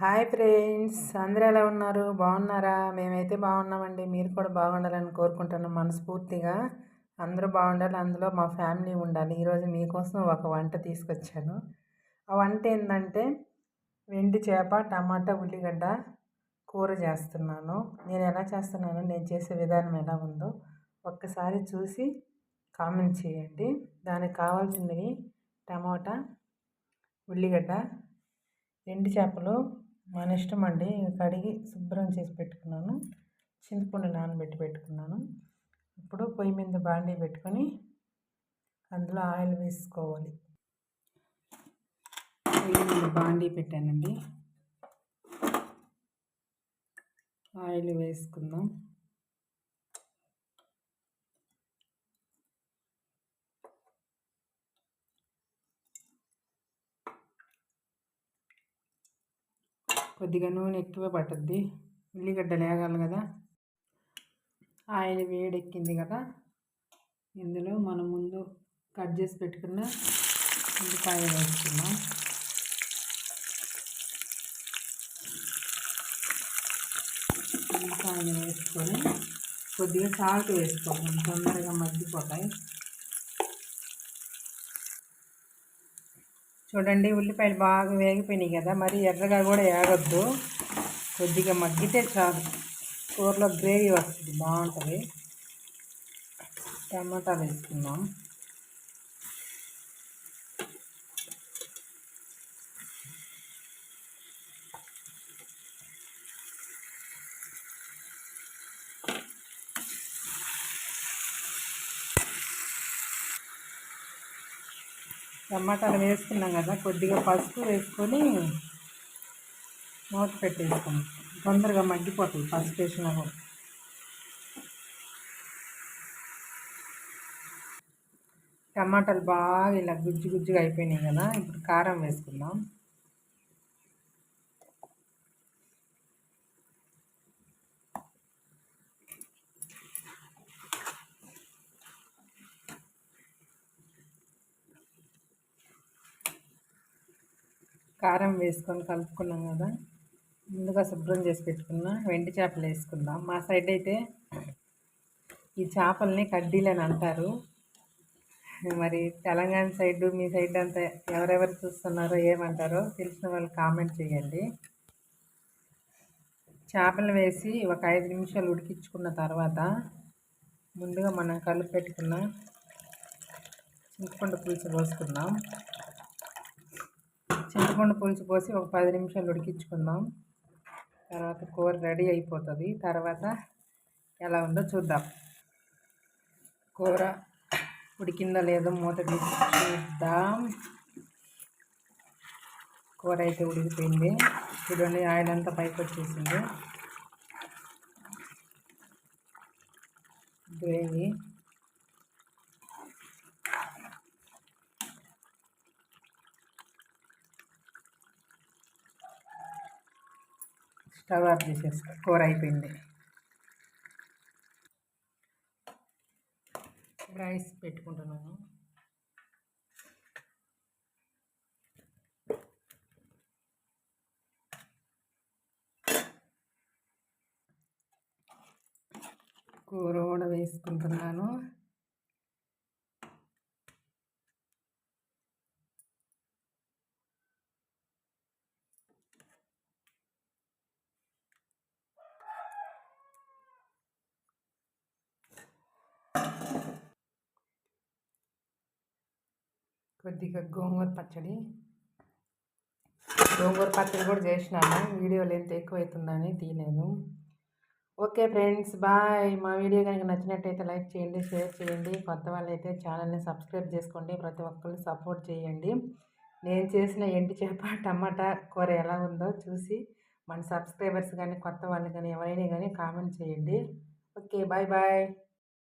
Hi friends అందరూ ఎలా ఉన్నారు? బాగున్నారా? మేమైతే బాగున్నామండి. మీరు కూడా బాగుండాలని కోరుకుంటున్నాం మనస్ఫూర్తిగా అందరూ బాగుండాలి. అందులో మా ఫ్యామిలీ ఉండాలి. ఈరోజు మీకోసం ఒక వంట తీసుకొచ్చాను. ఆ వంట ఏంటంటే వెండి చేప టమాటా ఉల్లిగడ్డ కూర చేస్తున్నాను. నేను ఎలా చేస్తున్నాను? నేను చేసే విధానం ఎలా ఉందో ఒక్కసారి చూసి కామెంట్ చేయండి. దానికి కావాల్సినవి టమాటా ఉల్లిగడ్డ ఎండు చేపలు మన ఇష్టం అండి కడిగి శుభ్రం చేసి పెట్టుకున్నాను. చింతపండు నానబెట్టి పెట్టుకున్నాను. ఇప్పుడు పొయ్యి మీద బాండీ పెట్టుకొని అందులో ఆయిల్ వేసుకోవాలి. పొయ్యి మీద బాండీ పెట్టానండి. ఆయిల్ వేసుకుందాం. కొద్దిగా నూనె ఎక్కువ పట్టుద్ది. ఉల్లిగడ్డ లేగాలి కదా. ఆయిల్ వేడెక్కింది కదా. ఇందులో మనం ముందు కట్ చేసి పెట్టుకున్న ఉల్లిపాయ వేసుకున్నాం ఉల్లిపాయలు వేసుకొని కొద్దిగా సాల్ట్ వేసుకోవాలి. తొందరగా మగ్గిపోతాయి. చూడండి ఉల్లిపాయలు బాగా వేగిపోయినాయి కదా మరి ఎర్రగా కూడా ఏగొద్దు. కొద్దిగా మగ్గితే చాలు. కూరలో గ్రేవీ వస్తుంది బాగుంటుంది. టమాటాలు వేసుకుందాం. టమాటాలు వేసుకున్నాం కదా కొద్దిగా పసుపు వేసుకొని మూత పెట్టేసుకున్నాం. తొందరగా మగ్గిపోతుంది పసుపు వేసినా కూడా టమాటాలు బాగా ఇలా గుజ్జు గుజ్జుగా అయిపోయినాయి కదా ఇప్పుడు కారం వేసుకుందాం. కారం వేసుకొని కలుపుకున్నాం కదా ముందుగా శుభ్రం చేసి పెట్టుకున్న వెండి చేపలు వేసుకుందాం. మా సైడ్ అయితే ఈ చేపల్ని అని అంటారు. మరి తెలంగాణ సైడ్ మీ సైడ్ అంతా ఎవరెవరు చూస్తున్నారో ఏమంటారో తెలిసిన వాళ్ళు కామెంట్ చేయండి. చేపలు వేసి ఒక ఐదు నిమిషాలు ఉడికించుకున్న తర్వాత ముందుగా మనం కలిపి పెట్టుకున్న చింతపండు పులుసు పోసుకుందాం. చింతపండు పులుసు పోసి ఒక పది నిమిషాలు ఉడికించుకుందాం. తర్వాత కూర రెడీ అయిపోతుంది. తర్వాత ఎలా ఉందో చూద్దాం. కూర ఉడికిందో లేదో మూత తీసి చూద్దాం. కూర అయితే ఉడికిపోయింది. చూడండి ఆయిల్ అంతా పైకి వచ్చేసింది. గ్రేవీ. స్టవ్ ఆఫ్ చేసేస్తా. కూర అయిపోయింది. రైస్ పెట్టుకుంటున్నాను కూర కూడా వేసుకుంటున్నాను. కొద్దిగా గోంగూర పచ్చడి. గోంగూర పచ్చడి కూడా చేసినాను. వీడియో లెంత్ ఎక్కువైతుందని తీయలేదు. Okay friends bye. మా వీడియో కనుక నచ్చినట్టయితే లైక్ చేయండి షేర్ చేయండి. కొత్త వాళ్ళైతే ఛానల్ని సబ్స్క్రైబ్ చేసుకోండి. ప్రతి ఒక్కరు సపోర్ట్ చేయండి. నేను చేసిన ఎండి చేప టమాటా కూర ఎలా ఉందో చూసి మన సబ్స్క్రైబర్స్ కానీ కొత్త వాళ్ళు కానీ ఎవరైనా కానీ కామెంట్ చేయండి. Okay bye bye.